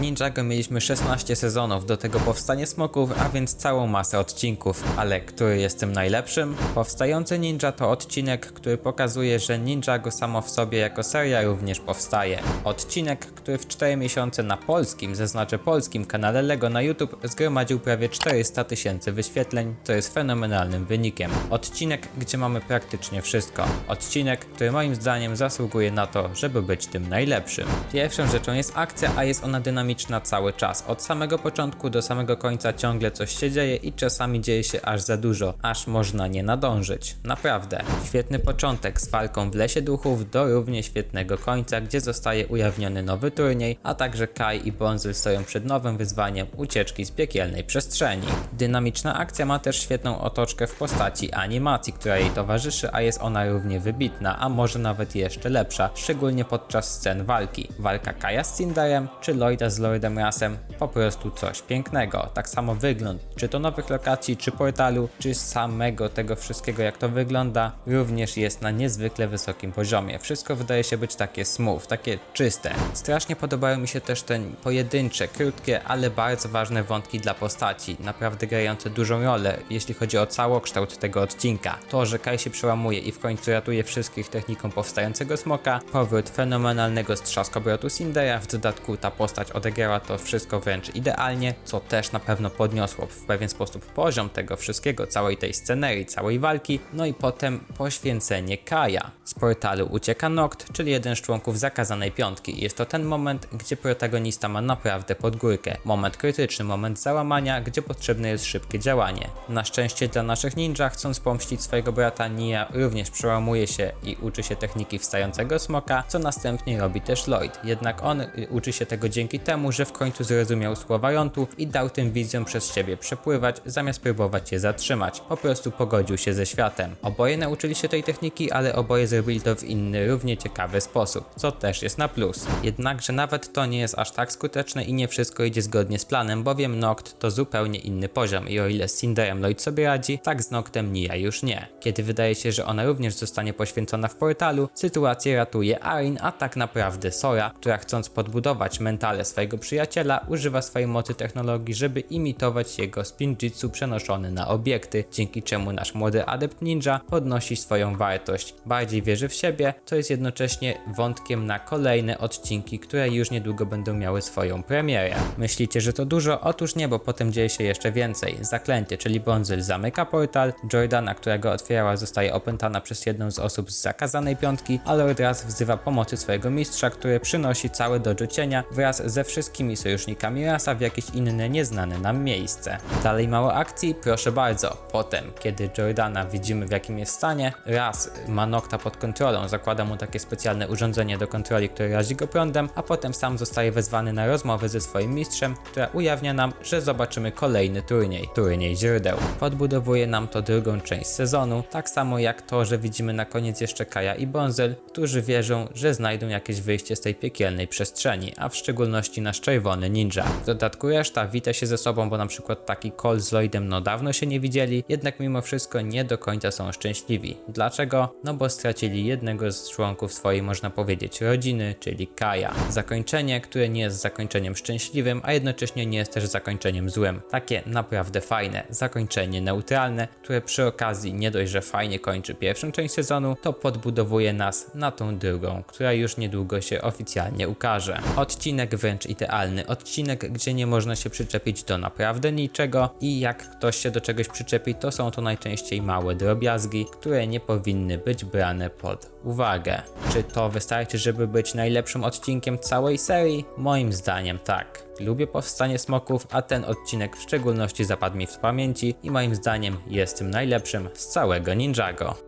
Ninjago mieliśmy 16 sezonów, do tego powstanie smoków, a więc całą masę odcinków. Ale który jest tym najlepszym? Powstający Ninja to odcinek, który pokazuje, że Ninjago samo w sobie jako seria również powstaje. Odcinek, który w 4 miesiące na polskim, zaznaczę polskim kanale LEGO na YouTube zgromadził prawie 400 tysięcy wyświetleń, to jest fenomenalnym wynikiem. Odcinek, gdzie mamy praktycznie wszystko. Odcinek, który moim zdaniem zasługuje na to, żeby być tym najlepszym. Pierwszą rzeczą jest akcja, a jest ona dynamiczna cały czas. Od samego początku do samego końca ciągle coś się dzieje i czasami dzieje się aż za dużo, aż można nie nadążyć. Naprawdę. Świetny początek z walką w lesie duchów do równie świetnego końca, gdzie zostaje ujawniony nowy turniej, a także Kai i Bonzel stoją przed nowym wyzwaniem ucieczki z piekielnej przestrzeni. Dynamiczna akcja ma też świetną otoczkę w postaci animacji, która jej towarzyszy, a jest ona równie wybitna, a może nawet jeszcze lepsza, szczególnie podczas scen walki. Walka Kaja z Cinderem, czy Lloyda z Lordem Rasem, po prostu coś pięknego. Tak samo wygląd, czy to nowych lokacji, czy portalu, czy samego tego wszystkiego jak to wygląda, również jest na niezwykle wysokim poziomie. Wszystko wydaje się być takie smooth, takie czyste. Strasznie podobają mi się też te pojedyncze, krótkie, ale bardzo ważne wątki dla postaci, naprawdę grające dużą rolę, jeśli chodzi o całokształt tego odcinka. To, że Kai się przełamuje i w końcu ratuje wszystkich techniką powstającego smoka, powrót fenomenalnego strzaskobrotu Cindera, w dodatku ta postać odegrała to wszystko wręcz idealnie, co też na pewno podniosło w pewien sposób poziom tego wszystkiego, całej tej scenerii, całej walki, no i potem poświęcenie Kaja. Z portalu ucieka Noct, czyli jeden z członków zakazanej piątki. Jest to ten moment, gdzie protagonista ma naprawdę pod górkę. Moment krytyczny, moment załamania, gdzie potrzebne jest szybkie działanie. Na szczęście dla naszych ninja, chcąc pomścić swojego brata Nia, również przełamuje się i uczy się techniki wstającego smoka, co następnie robi też Lloyd. Jednak on y, uczy się tego dzięki temu, że w końcu zrozumiał słowa Jontu i dał tym wizjom przez siebie przepływać, zamiast próbować je zatrzymać. Po prostu pogodził się ze światem. Oboje nauczyli się tej techniki, ale oboje zrobili to w inny, równie ciekawy sposób, co też jest na plus. Jednakże nawet to nie jest aż tak skuteczne i nie wszystko idzie zgodnie z planem, bowiem Noct to zupełnie inny poziom i o ile z Cinderem Lloyd sobie radzi, tak z Noctem Nia już nie. Kiedy wydaje się, że ona również zostanie poświęcona w portalu, sytuację ratuje Arin, a tak naprawdę Sora, która chcąc podbudować mentale swojego przyjaciela, używa swojej mocy technologii, żeby imitować jego spinjitsu przenoszony na obiekty, dzięki czemu nasz młody adept ninja podnosi swoją wartość, bardziej wierzy w siebie, co jest jednocześnie wątkiem na kolejne odcinki, które już niedługo będą miały swoją premierę. Myślicie, że to dużo? Otóż nie, bo potem dzieje się jeszcze więcej. Zaklęcie, czyli Bonzyl zamyka portal, Jordana, która go otwierała, zostaje opętana przez jedną z osób z zakazanej piątki, a Lord Raz wzywa pomocy swojego mistrza, który przynosi całe dojo cienia wraz ze wszystkimi sojusznikami Rasa w jakieś inne, nieznane nam miejsce. Dalej mało akcji? Proszę bardzo. Potem, kiedy Jordana widzimy w jakim jest stanie, Raz ma Nocta pod kontrolą, zakłada mu takie specjalne urządzenie do kontroli, które razi go prądem, a potem sam zostaje wezwany na rozmowę ze swoim mistrzem, która ujawnia nam, że zobaczymy kolejny turniej, turniej źródeł. Podbudowuje nam to drugą część sezonu, tak samo jak to, że widzimy na koniec jeszcze Kaja i Bonzel, którzy wierzą, że znajdą jakieś wyjście z tej piekielnej przestrzeni, a w szczególności czerwony ninja. W dodatku reszta wita się ze sobą, bo na przykład taki Cole z Lloydem no dawno się nie widzieli, jednak mimo wszystko nie do końca są szczęśliwi. Dlaczego? No bo stracili jednego z członków swojej, można powiedzieć, rodziny, czyli Kaja. Zakończenie, które nie jest zakończeniem szczęśliwym, a jednocześnie nie jest też zakończeniem złym. Takie naprawdę fajne, zakończenie neutralne, które przy okazji nie dość, że fajnie kończy pierwszą część sezonu, to podbudowuje nas na tą drugą, która już niedługo się oficjalnie ukaże. Odcinek wręcz idealny, odcinek, gdzie nie można się przyczepić do naprawdę niczego i jak ktoś się do czegoś przyczepi, to są to najczęściej małe drobiazgi, które nie powinny być brane pod uwagę. Czy to wystarczy, żeby być najlepszym odcinkiem całej serii? Moim zdaniem tak. Lubię powstanie smoków, a ten odcinek w szczególności zapadł mi w pamięci i moim zdaniem jest tym najlepszym z całego Ninjago.